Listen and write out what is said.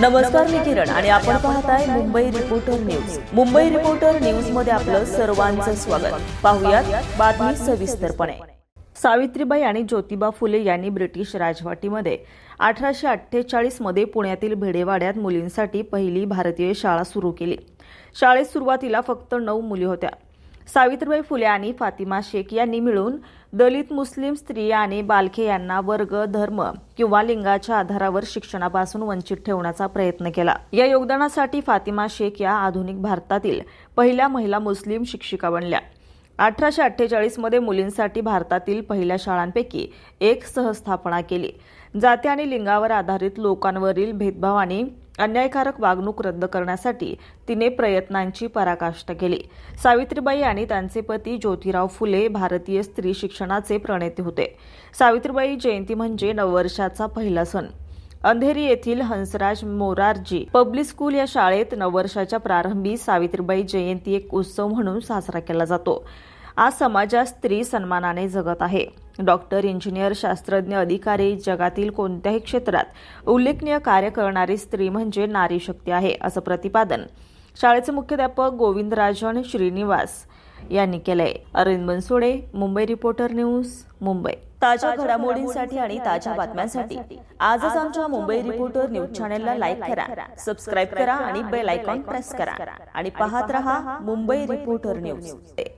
नमस्कार मी किरण आणि आपण पाहताय Mumbai reporter news Mumbai reporter न्यूजमध्ये आपलं सर्वांचं स्वागत. पाहुयात बातमी सविस्तरपणे. सावित्रीबाई आणि ज्योतिबा फुले यांनी ब्रिटिश राजवटीमध्ये अठराशे अठ्ठेचाळीसमध्ये पुण्यातील भेडेवाड्यात मुलींसाठी पहिली भारतीय शाळा सुरू केली. शाळेत सुरुवातीला फक्त नऊ मुली होत्या. सावित्रीबाई फुले आणि फातिमा शेख यांनी मिळून दलित मुस्लिम स्त्रिया आणि बालके यांना वर्ग धर्म किंवा लिंगाच्या आधारावर शिक्षणापासून वंचित ठेवण्याचा प्रयत्न केला. या योगदानासाठी फातिमा शेख या आधुनिक भारतातील पहिल्या महिला मुस्लिम शिक्षिका बनल्या. अठराशे अठ्ठेचाळीसमध्ये मुलींसाठी भारतातील पहिल्या शाळांपैकी एक सहस्थापना केली. जाती आणि लिंगावर आधारित लोकांवरील भेदभाव आणि अन्यायकारक वागणूक रद्द करण्यासाठी तिने प्रयत्नांची पराकाष्ठा केली. सावित्रीबाई आणि त्यांचे पती ज्योतिराव फुले भारतीय स्त्री शिक्षणाचे प्रणेते होते. सावित्रीबाई जयंती म्हणजे नववर्षाचा पहिला सण. अंधेरी येथील हंसराज मोरारजी पब्लिक स्कूल या शाळेत नववर्षाच्या प्रारंभी सावित्रीबाई जयंती एक उत्सव म्हणून साजरा केला जातो. आज समाजात स्त्री सन्मानाने जगत आहे. डॉक्टर इंजिनियर शास्त्रज्ञ अधिकारी जगातील कोणत्याही क्षेत्रात उल्लेखनीय कार्य करणारी स्त्री म्हणजे नारी शक्ती आहे असं प्रतिपादन शाळेचे मुख्याध्यापक गोविंदराजन श्रीनिवास यांनी केलंय. Arvind Bansode Mumbai reporter news Mumbai. ताज्या घडामोडींसाठी आणि ताज्या बातम्यांसाठी आजच आमच्या मुंबई रिपोर्टर न्यूज चॅनलला लाईक करा सबस्क्राईब करा आणि बेल आयकॉन प्रेस करा आणि पाहत रहा मुंबई रिपोर्टर न्यूज.